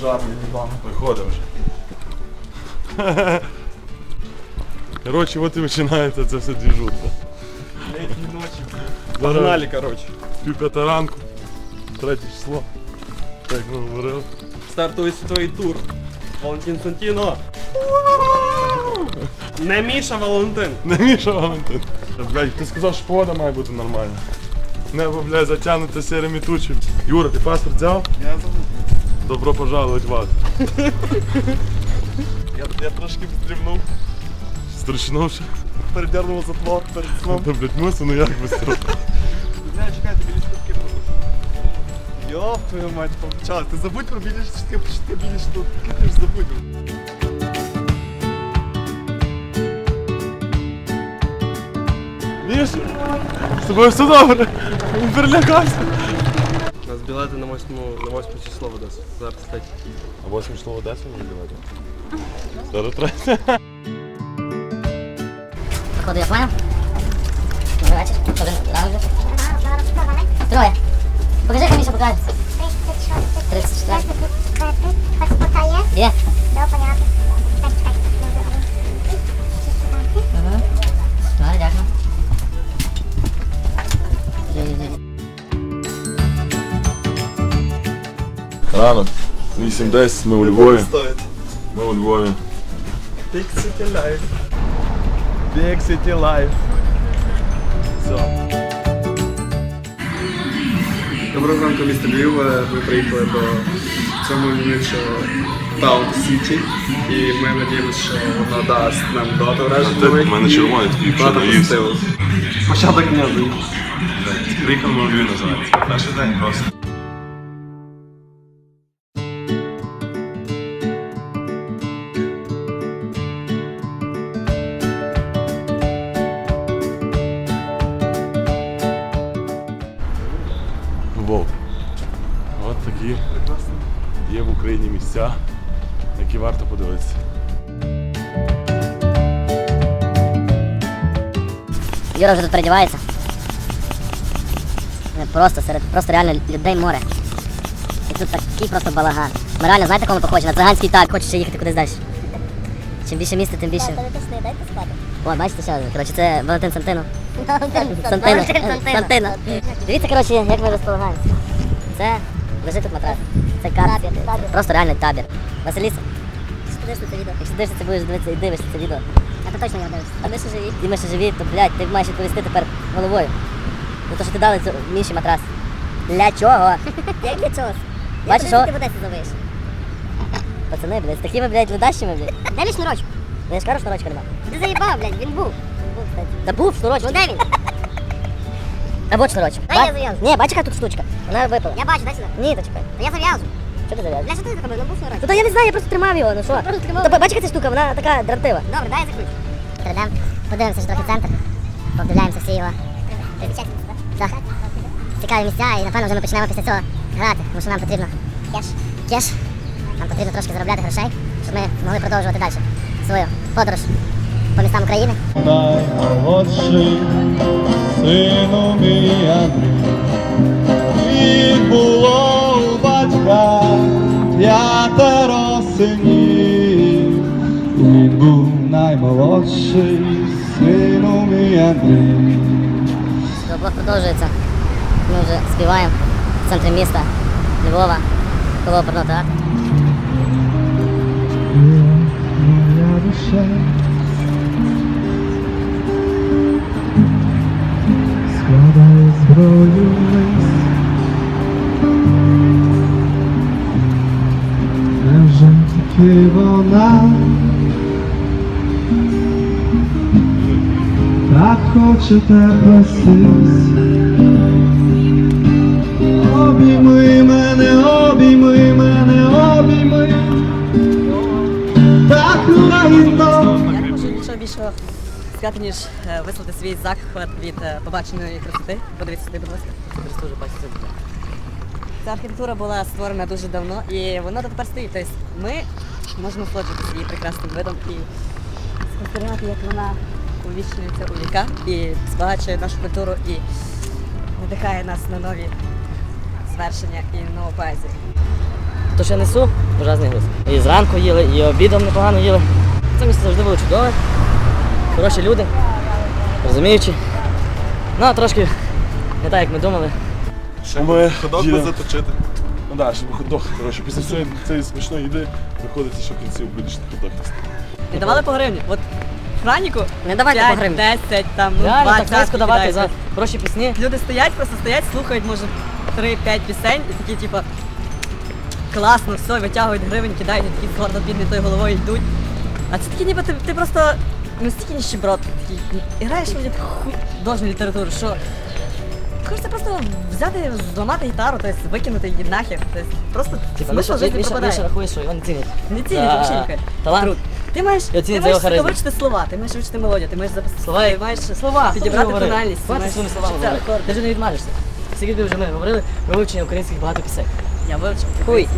Жарко, їбано. Виходимо вже. Коротше, от і починається це все двіжуха. Літні ночі. Зараз Погнали, коротше. пів п'ята ранку, третє число. Так ми говорили. Стартує світовий тур. Валентин Сантіно. Не Міша Валентин. Не Міша Валентин. Блядь, ти сказав, що погода має бути нормальна. Небо, блядь, затягнуте сірими тучами. Юра, ти паспорт взяв? Я забув. Добро пожаловать в ад. Я, я трошки стрімнув. Стручнувши. Передернув затвор перед сном. Та, блядь, мусу, ну як быстро. Бля, чекай, тобі штуки Йоп, твою мать, помчалась. Ти забудь про білі штуки, ти білі штуки. Ти ж забудь. з тобою все добре. Він перелякався. У нас білети на 8, на 8 число в Одесу. Зараз, кстати. А 8 число в Одесу не давати? Зараз третє. Походу я понял. Добрий вечір. Один ранок. Троє. Покажи, як Міша покаже. 34. Паспорта є? Є. Да, понятно. Ранок. 8-10, ми у Львові. Ми у Львові. Big City Life. Big City Life. Все. Доброго ранку, місто Львів. Е, Ми приїхали до цього мальовничого Таун Сіті. І ми надіємося, що воно дасть нам багато вражень. У мене червоний такий, Багато позитиву. Початок дня заїхав. Приїхав на Львів називається. Перший день просто. Україні місця, які варто подивитися. Юра вже тут передівається. Просто серед просто реально людей море. І тут такий просто балаган. Ми реально знаєте, кому похожі? На циганський так, хочеш їхати кудись далі. Чим більше міста, тим більше. О, бачите, що? Коротше, це Валентин Сантино. Сантино. Сантино. Дивіться, коротше, як ми розполагаємося. Це лежить тут матрас. Це карт. Просто реальний табір. Василіса, Подивись це відео. якщо дивишся це будеш дивитися і дивишся це відео. А то точно я дивлюсь. А ми ще живі. І ми ще живі, то блядь, ти маєш відповісти тепер головою. Ну то, що ти дали цю Міші матрас. Для чого? Як для чого? Бачиш, що? Ти в Одесі зловиш. Пацани, блядь, з такими, блядь, ледащими, блядь. Де мій шнурочок? Ну я ж кажу, шнурочка нема. Ти заїбав, блядь, він був. Він був, кстати. Та був шнурочок. Ну де він? А от шнурочок. Дай я зав'язую. Ні, бач, яка тут штучка. Вона випала. Я бачу, дай сюди. Ні, то чекай. Та я зав'язую. Що ти? Бля, що ти зробив? Ну був шнурочок. Ну то я не знаю, я просто тримав його, ну що? просто тримав. То ба- бачиш, ця штука, вона така дрантива. Добре, дай я закручу. Перейдемо, подивимося ж трохи центр. Подивляємося всі його. Так. Цікаві місця і напевно вже ми почнемо після цього грати, тому що нам потрібно кеш. Кеш. Нам потрібно трошки заробляти грошей, щоб ми могли продовжувати далі свою подорож по містам України. Наймолодший сину мій Андрій, і було у батька синів, він був наймолодший сину мій Андрій. Добро продовжується. Ми вже співаємо в центрі міста Львова, коло оперного Тільки вона так хоче тебе сись? Обійми мене, обійми мене, обійми. Так лагідно. Я не можу нічого більшого сказати, ніж е, висловити свій захват від е, побаченої красоти. Подивіться будь ласка. Теж бачите. Ця архітектура була створена дуже давно і вона тепер стоїть. Тобто ми можемо насолоджуватися її прекрасним видом і спостерігати, як вона увічнюється у віка і збагачує нашу культуру і надихає нас на нові звершення і нову поезію. то, що я несу, божезний груз. І зранку їли, і обідом непогано їли. Це місце завжди було чудове. Хороші люди, розуміючі. Ну, а трошки не так, як ми думали. Ми Ходок би їдемо. заточити. Ну так, щоб ходок. Коротше, після цієї, цієї смачної їди виходить, що в кінці будеш на ходок їсти. Не давали по гривні. От Франіку Не давайте 5, по гривні. 10, там, ну, Реально, 20 так низько давати за кидають. хороші пісні. Люди стоять, просто стоять, слухають, може, 3-5 пісень і такі, типу, класно, все, витягують гривень, кидають, і такі гордо піднятою головою йдуть. А це такі ніби ти, ти просто настільки ніщеброд, такий, і граєш мені художню літературу, що хочеться просто взяти, зламати гітару, тобто викинути її нахер. Тобто просто смисл лише, життя пропадає. Миша рахує, що його не цінить. Не цінить, За взагалі ніхай. талант. Труд. Ти маєш, І ти маєш його харизму. вивчити слова, ти маєш вивчити мелодію, ти маєш записати Слова, ти маєш слова, підібрати Говори. тональність. ти Хватить маєш своїми словами вчити говорити. акорди. Ти вже не відмажешся. Скільки вже ми говорили про вивчення українських багато пісень. Я вивчив. Хуй.